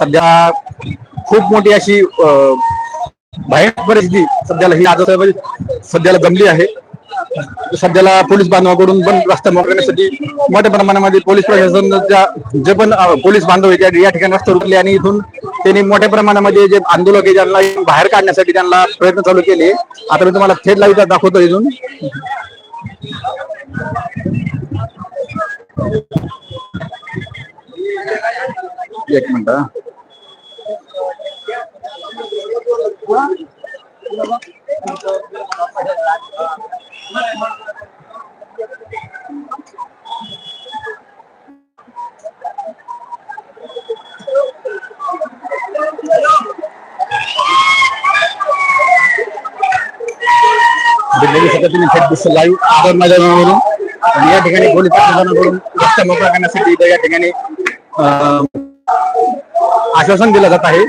सध्या खूप मोठी अशी अं, भयानक परिस्थिती सध्याला ही आज म्हणजे सध्याला जमली आहे. सध्याला पोलीस बांधवाकडून पण रस्ता मोकळा करण्यासाठी मोठ्या प्रमाणामध्ये पोलीस प्रशासन जे पण पोलीस बांधव या ठिकाणी रस्ता रोखले आणि इथून त्यांनी मोठ्या प्रमाणामध्ये जे आंदोलक आहे त्यांना बाहेर काढण्यासाठी त्यांना प्रयत्न चालू केले. आता मी तुम्हाला थेट लाईव्ह दाखवतो इथून. एक मिनिट हा. दिल्ली सध्या तुम्ही थेट दिसत लाईव्ह आदर मैदानावरून. आणि या ठिकाणी पोलीस प्रशासनाकडून रस्ता मोकळा करण्यासाठी या ठिकाणी आश्वासन दिलं जात आहे.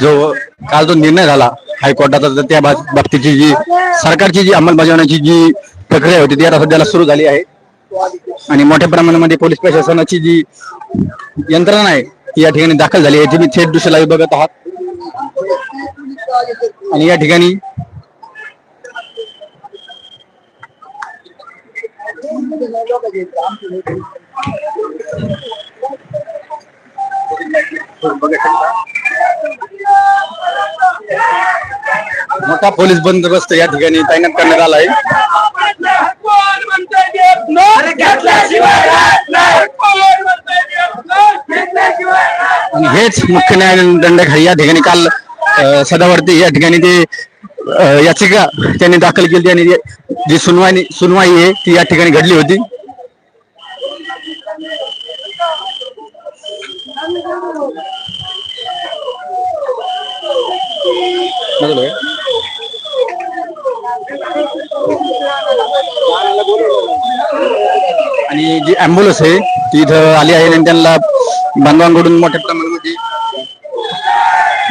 जो काल जो निर्णय झाला। हायकोर्टाचा बाब- बाबतीची जी सरकारची जी अंमलबजावण्याची जी प्रक्रिया होती ती आता सध्याला सुरू झाली आहे. आणि मोठ्या प्रमाणामध्ये पोलीस प्रशासनाची जी यंत्रणा आहे ती या ठिकाणी दाखल झाली आहे. तुम्ही थेट दृश्याला बघत आहात. आणि या ठिकाणी मोठा पोलीस बंदोबस्त या ठिकाणी तैनात करण्यात आला आहे. हेच मुख्य न्यायदंडाखाली या ठिकाणी काल सदावर्ती या ठिकाणी ते याचिका त्यांनी दाखल केली आणि जी सुनवाई सुनवाई आहे ती या ठिकाणी घडली होती बरोबर आहे. आणि जी अँब्युलन्स आहे ती इथं आली आहे आणि त्यांना बांधवांकडून मोठ्या प्रमाणामध्ये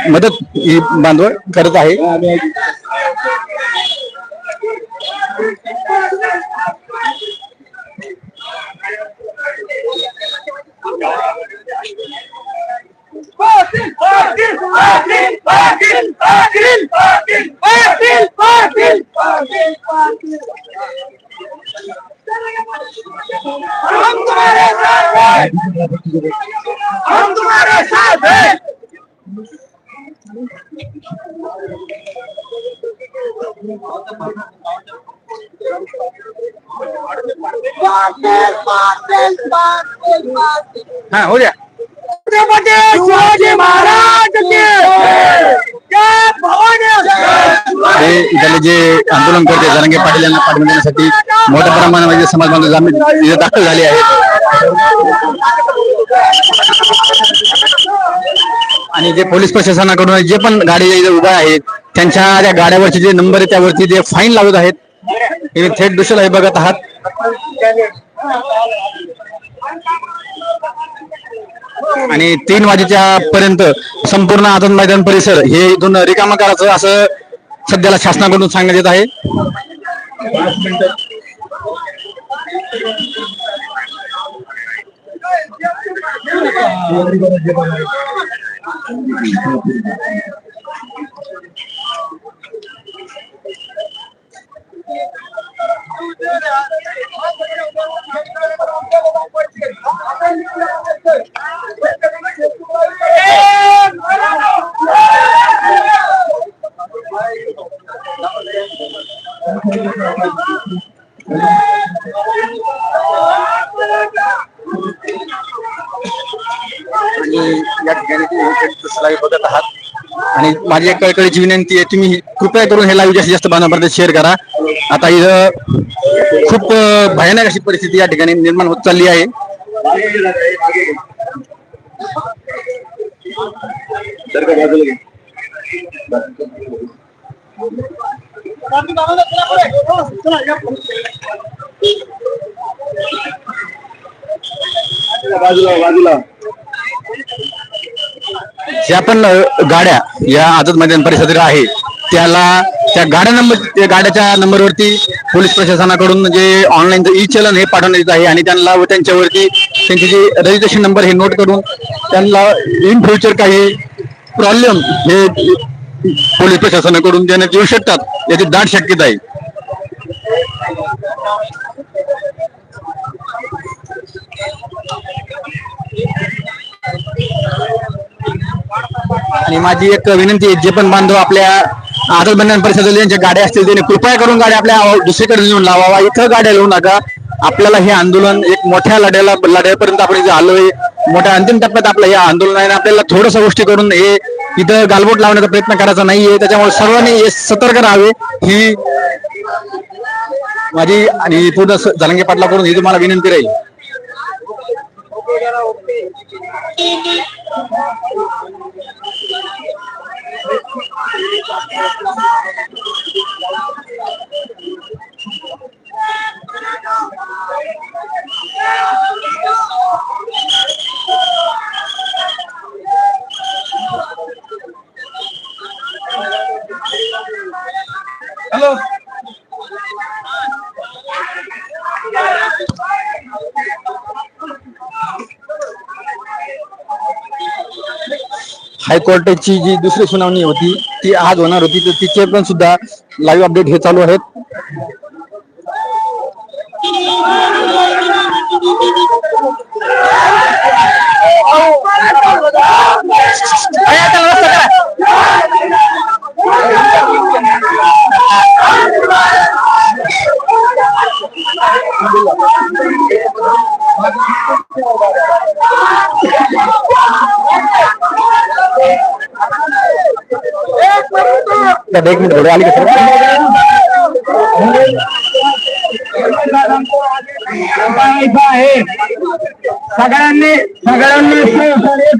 मदत ही बांधव करत आहे. हम तुम्हारे साथ हैं। हम तुम्हारे साथ हैं। हा हो द्या छत्रपती शिवाजी महाराज की जय भवानी ते जे आंदोलन करते जरंगे पाटील यांना पाठिंबा देण्यासाठी मोठ्या प्रमाणामध्ये समाज बांधव आम्ही इथे दाखल झाले आहेत. आणि जे पोलीस प्रशासनाकडून जे पण गाडी इथे उभ्या आहेत त्यांच्या त्या गाड्यावरचे जे नंबर आहे त्यावरती जे फाईन लावत आहेत हे थेट दृश्याला हे बघत आहात. आणि तीन वाजेच्या पर्यंत संपूर्ण आझाद मैदान परिसर हे इथून रिकामा करायचं असं सध्याला शासनाकडून सांगण्यात येत आहे. माझी एक कळकळीची विनंती आहे. तुम्ही कृपया करून हे लाईव्ह जास्तीत जास्त बांधवापर्यंत शेअर करा. आता इथं खूप भयानक अशी परिस्थिती या ठिकाणी निर्माण होत चालली आहे. बाजूला बाजूला. ज्या पण गाड्या या आझाद मैदान परिसरात आहे त्याला त्या गाड्या नंबर गाड्याच्या नंबरवरती पोलीस प्रशासनाकडून जे ऑनलाईन ई चलन हे पाठवण्यात येत आहे आणि त्यांना व त्यांच्यावरती त्यांचे जे रजिस्ट्रेशन नंबर हे नोट करून त्यांना इन फ्युचर काही प्रॉब्लेम हे पोलीस प्रशासनाकडून देण्यात येऊ शकतात याची दाट शक्यता आहे. आणि माझी एक विनंती आहे जे पण बांधव आपल्या आदर बंधन परिषदेला ज्यांच्या गाड्या असतील त्यांनी कृपया करून गाड्या आपल्या दुसरीकडे नेऊन लावावा. इथं गाड्या लावू नका. आपल्याला हे आंदोलन एक मोठ्या लढ्याला लढ्यापर्यंत आपण इथे आलोय. मोठ्या अंतिम टप्प्यात आपलं हे आंदोलन आहे आपल्याला थोडस गोष्टी करून हे इथं गालबोट लावण्याचा प्रयत्न करायचा नाहीये. त्याच्यामुळे सर्वांनी सतर्क राहावे. ही माझी आणि पूर्ण जलंगे पाटला करून ही तुम्हाला विनंती राहील. Hello. हायकोर्टाची जी दुसरी सुनावणी होती ती आज होणार होती तर तिचे पण सुद्धा लाईव्ह अपडेट हे चालू आहेत. दादा, एक मिनिट थोडं आली का सर? करायचं आहे सगळ्यांनी सगळ्यांनी सहकार्य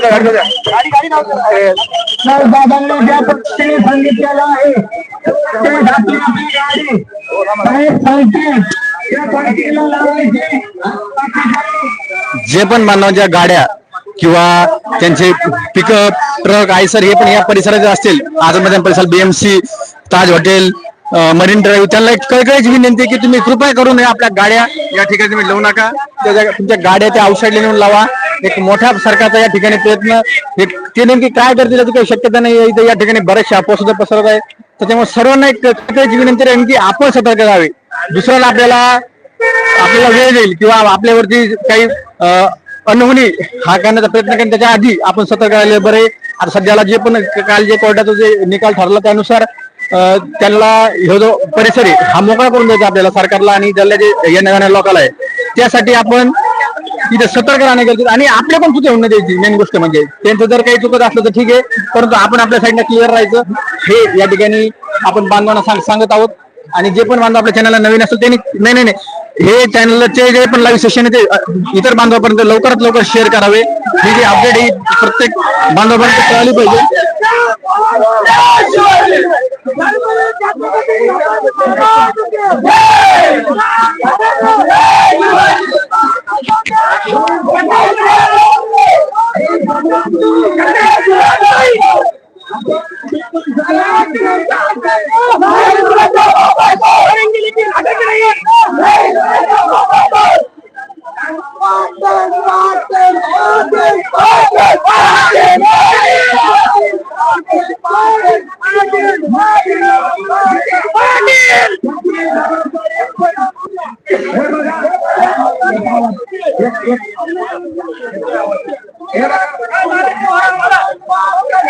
करायचं आहे साहेबबाबांनी ज्या पद्धतीने सांगितलेलं आहे ते घातली आपली गाडी साहेब सांगतील त्या पद्धतीला लावायची बाकी काही जे पण मानवाच्या गाड्या किंवा त्यांचे पिकअप ट्रक आयसर हे पण या परिसरात असतील. आझाद मैदान परिसर BMC Taj hotel Marine Drive त्यांना एक कळकळीची विनंती आहे की तुम्ही कृपया करून आपल्या गाड्या या ठिकाणी तुम्ही लावू नका. तुमच्या गाड्या त्या आउटसाईडला नेऊन लावा. एक मोठ्या सरकारचा या ठिकाणी प्रयत्न. ते नेमकी काय करतील याची काही शक्यता नाही इथे या ठिकाणी बऱ्याचशा अपोसुद्धा पसरत आहे त्याच्यामुळे सर्वांना एक कळकळीची विनंती आहे की आपण सतर्क राहावे. दुसऱ्याला आपल्याला आपल्याला वेळ देईल किंवा आपल्यावरती काही अनहोनी हा करण्याचा प्रयत्न करेन. त्याच्या आधी आपण सतर्क राहिले बरे. आता सध्याला जे पण काल जे कोर्टाचा जे निकाल ठरला त्यानुसार त्यांना हे जो परिसर आहे हा मोकळा करून द्यायचा आपल्याला सरकारला आणि त्याला जे येण्या जाण्या लोकांना आहे. त्यासाठी आपण तिथे सतर्क राहणे गरजेचं आणि आपल्या पण चुकी होणं द्यायची. मेन गोष्ट म्हणजे त्यांचं जर काही चुकत असलं तर ठीक आहे परंतु आपण आपल्या साईडला क्लिअर राहायचं. हे या ठिकाणी आपण बांधवांना सांग सांगत आहोत. आणि जे पण बांधव आपल्या चॅनलला नवीन असेल त्यांनी नाही नाही नाही. हे चॅनलचे जे पण लाईव्ह सेशन आहे ते इतर बांधवापर्यंत लवकरात लवकर शेअर करावे. ही जी अपडेट ही प्रत्येक बांधवापर्यंत कळाली पाहिजे.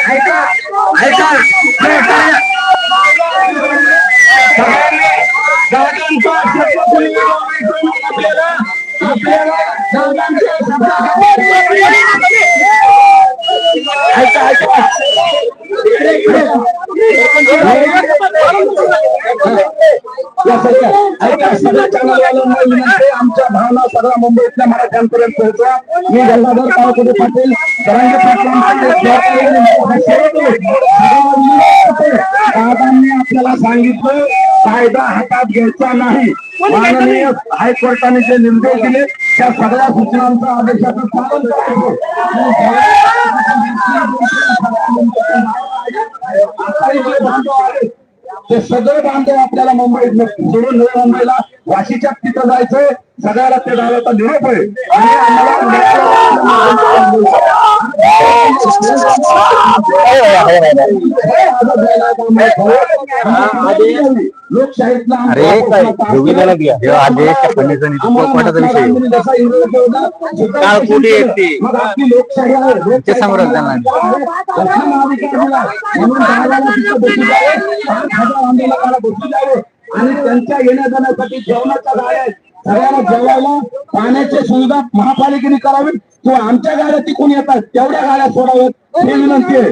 Hey, ऐका दादांचा आमच्या भावना सगळ्या मुंबईतल्या मराठ्यांपर्यंत पोहोचवा. मी गल्लाधर पावकुटे पाटील पाटील दादांनी आपल्याला सांगितलं कायदा हातात घ्यायचा नाही. माननीय हायकोर्टाने जे निर्देश दिले त्या सगळ्या सूचनांचा आदेशाचं पालन करायचं. ते सगळे बांधव आपल्याला मुंबईत सोडून मुंबईला वाशीच्या तिथं जायचंय सगळ्याला ते दादाचा निरोप आहे लोकशाहीतला हे लोकशाही आहे ते आणि त्यांच्या येण्या जाण्यासाठी जेवणाच्या गाड्या आहेत. सगळ्यांना जेवायला पाण्याची सुविधा महापालिकेने करावी. किंवा आमच्या गाड्या तिकून येतात तेवढ्या गाड्या सोडाव्यात. हे विनंती आहे.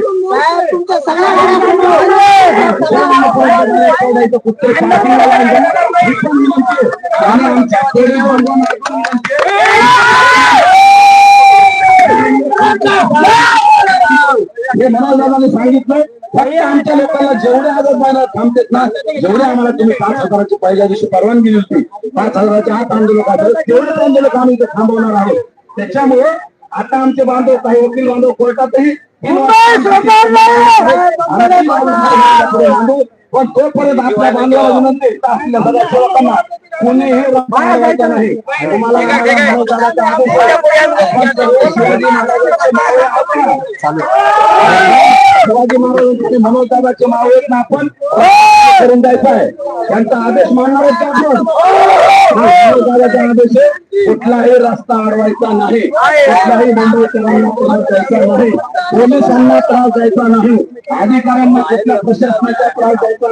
सोडायचं विनंती आणि आमच्या विनंती हे मनोज दादाने सांगितलं फक्त आमच्या लोकांना जेवढे आदर बाहेर थांबतेत ना. जेवढे आम्हाला तुम्ही पाच हजाराची पहिल्या दिवशी परवानगी दिली होती पाच हजाराच्या आत आंदोलक आले तेवढे आंदोलक आम्ही इथे थांबवणार आहोत. त्याच्यामुळे आता आमचे बांधव काही वकील बांधव कोर्टातही पण तोपर्यंत आपल्या बांधवाला विनंती आहे, आपल्या सगळ्या सेवकांना कोणीही रस्ता लावायचा नाही. तुम्हाला मनोज दादाचा आदेश आहे. आपण सर्व शिवाजी महाराजांचे मावळे आहोत. शिवाजी महाराजांचे मनोज दादाचे मावळे आहेत ना आपण करून द्यायचा आहे. त्यांचा आदेश मानणार आहेत का आपण? मनोज दादाचा आदेश आहे कुठलाही रस्ता अडवायचा नाही. कुठलाही मुंबईकरांना त्रास द्यायचा नाही. पोलिसांना त्रास द्यायचा नाही. अधिकाऱ्यांना कुठल्या प्रशासनाचा त्रास द्यायचा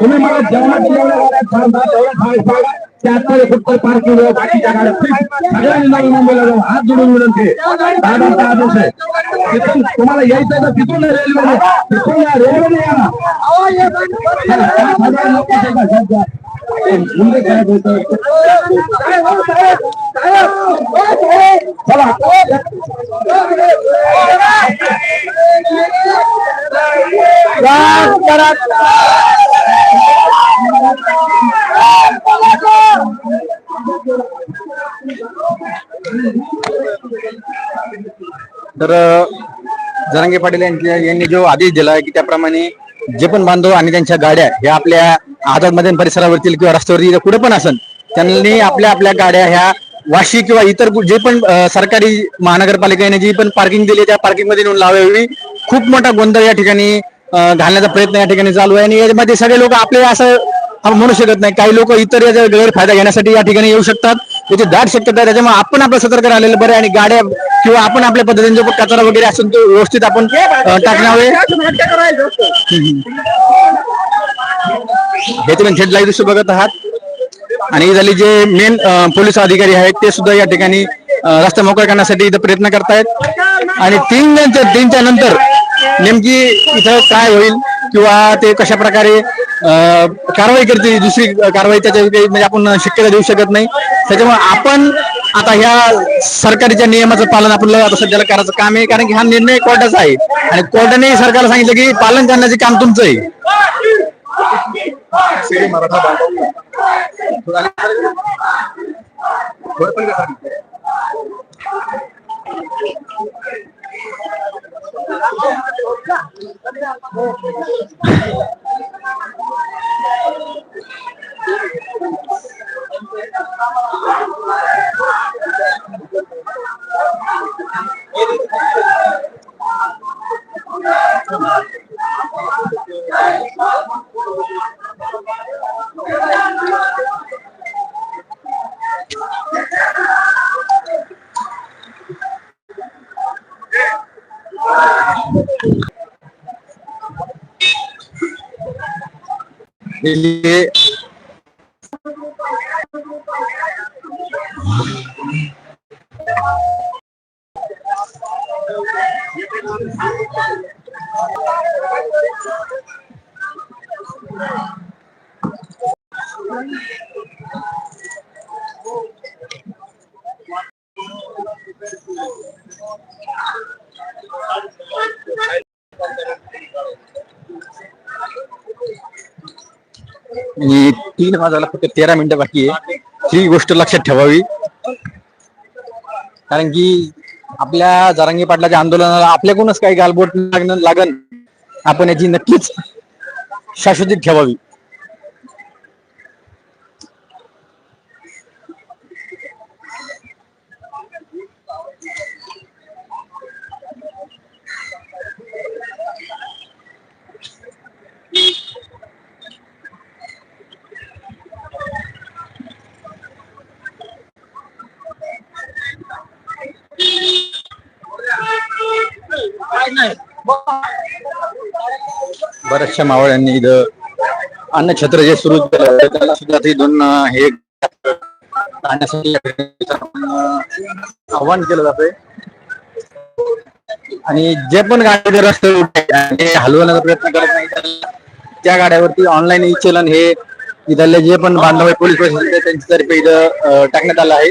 तुम्ही मला जेवणाच्या जेवण गाड्या सांगा तेवढ्या खाय सांगा पार्किंग बाकीच्या गाड्या free. सगळ्यांनी नवी मुंबईला जाऊ हात जोडून विनंती. आहे. दादाचा आदेश आहे. तिथून तुम्हाला यायचं तर तिथून रेल्वेने तिथून या रेल्वेने या ना. चला, पाच हजार लोक येतात, जा, तर जरांगे पाटील यांच्या यांनी जो आदेश दिला की त्याप्रमाणे जे पण बांधव आणि त्यांच्या गाड्या ह्या आपल्या आझाद मैदान परिसरावरतील किंवा रस्त्यावरती कुठे पण असेल त्यांनी आपल्या आपल्या गाड्या ह्या वाशी किंवा इतर जे पण सरकारी महानगरपालिकेने जी पण पार्किंग दिली त्या पार्किंगमध्ये नेऊन लावावी. खूप मोठा गोंधळ या ठिकाणी घालण्याचा प्रयत्न या ठिकाणी चालू आहे. आणि यामध्ये सगळे लोक आपले असं म्हणू शकत नाही. काही लोक इतर याचा गैरफायदा घेण्यासाठी या ठिकाणी येऊ शकतात. त्याची दाट शक्यता त्याच्यामुळे आपण आपलं सतर्क राहिलेलं बरं आणि गाड्या किंवा आपण आपल्या पद्धतीने जो कचरा वगैरे असेल तो व्यवस्थित आपण अ, हे तुम्ही थेट लाईव्ह दृश्य बघत आहात. आणि झाली जे मेन पोलीस अधिकारी आहेत ते सुद्धा या ठिकाणी रस्ता मोकळा करण्यासाठी इथं प्रयत्न करतायत. आणि तीन तीनच्या नंतर नेमकी इथं काय होईल किंवा ते कशा प्रकारे कारवाई करते दुसरी कारवाई त्याच्या म्हणजे आपण शक्यता देऊ शकत नाही. त्याच्यामुळे आपण आता ह्या सरकारच्या नियमाचं पालन आपल्याला आता सध्याला करायचं काम आहे कारण की हा निर्णय कोर्टाचा आहे. आणि कोर्टाने सरकारला सांगितलं की पालन करण्याचे काम तुमचं आहे. हे आणि तीन वाजायला फक्त तेरा मिनिटं बाकी आहे. ही गोष्ट लक्षात ठेवावी. कारण की आपल्या जरांगी पाटलाच्या आंदोलनाला आपल्याकडूनच काही गालबोट लागण लागण आपण याची नक्कीच शाश्वती ठेवावी. बऱ्याचशा मावळ्यांनी इथं अन्न छत्र जे सुरू केलं त्याला सुद्धा ते दोन हे राहण्यासाठी आव्हान केलं जातंय. आणि जे पण गाडी रस्ते हे हलवण्याचा प्रयत्न करत नाही त्या गाड्यावरती ऑनलाईन चलन हे इथले जे पण बांधव पोलीस प्रशासन त्यांच्यातर्फे इथं टाकण्यात आलं आहे.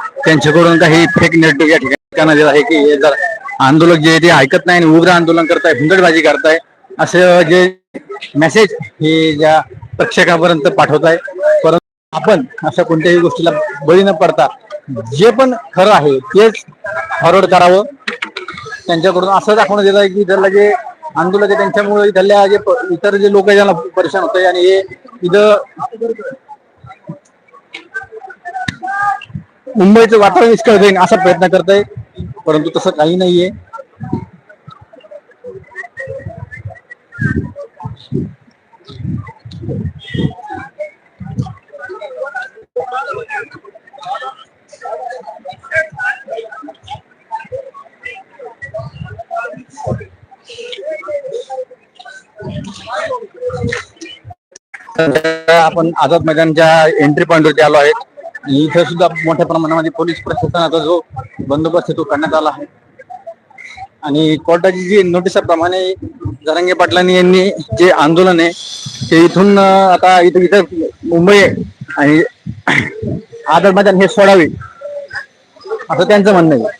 त्यांच्याकडून काही फेक नेटवर्क या ठिकाणी आहे की हे जर आंदोलक जे ते ऐकत नाही आणि उग्र आंदोलन करताय हुंदडबाजी करताय असं जे मेसेज हे ज्या प्रेक्षकापर्यंत पाठवत आहे परंतु आपण अशा कोणत्याही गोष्टीला बळी न पडता जे पण खरं आहे तेच फॉरवर्ड करावं. त्यांच्याकडून असं दाखवण्यात येत आहे की इथलं जे आंदोलक आहे त्यांच्यामुळे इथल्या जे इतर जे लोक ज्यांना परेशान होत आहे आणि हे इथं मुंबईचं वातावरण विस्कळ जाईल असा प्रयत्न करत आहे परंतु तसं काही नाहीये. तर आपण आझाद मैदानच्या एंट्री पॉइंटवरती आलो आहे इथं सुद्धा मोठ्या प्रमाणामध्ये पोलीस प्रशासनाचा जो बंदोबस्त आहे तो करण्यात आला आहे. आणि कोर्टाची जी नोटिसाप्रमाणे जरांगे पाटलांनी यांनी जे आंदोलन आहे ते इथून आता इथं इथं मुंबई आहे आणि आदर मैदान हे सोडावे. असं त्यांचं म्हणणं आहे.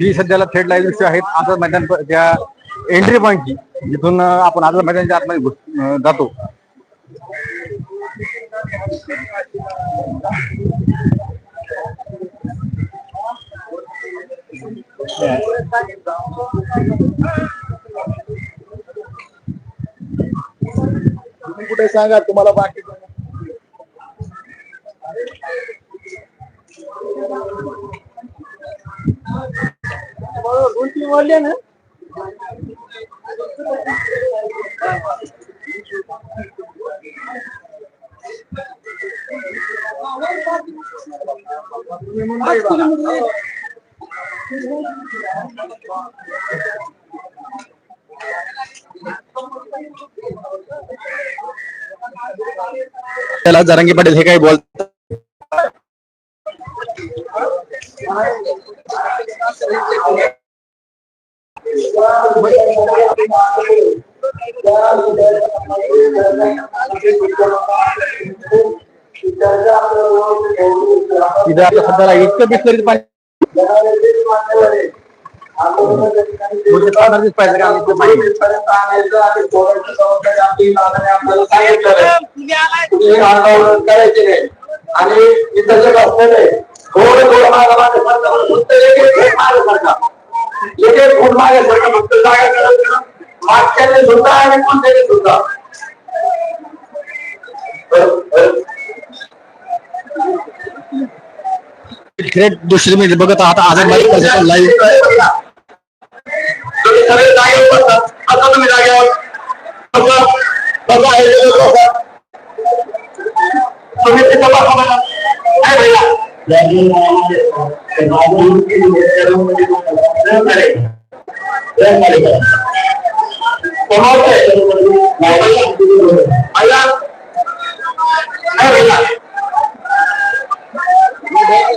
ही सध्याला थेट लाईव्ह आहेत आझाद मैदान त्या एंट्री पॉईंटची जिथून आपण आझाद मैदानच्या आतमध्ये जातो. कुठे सांगा तुम्हाला बाकी त्याला जरांगी पाटील हे काही बोलतात इथं आता सध्याला करायचे नाही आणि इथं जे बसलेले थोडं थोडं फक्त एक एक एक एक फूट मागे सरका फक्त जागा करायचं मागच्याने सुद्धा आणि कोणत्याने सुद्धा थेट दुसरी म्हणजे बघत आहात आझाद लाईव्ह सगळे जागेवर बसतात. आता तुम्ही जागेवर बसा बसा हे बसा. तुम्ही तिथं बसा बघा. काय भैया भैया काय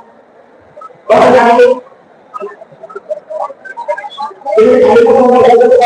सगळे गाडी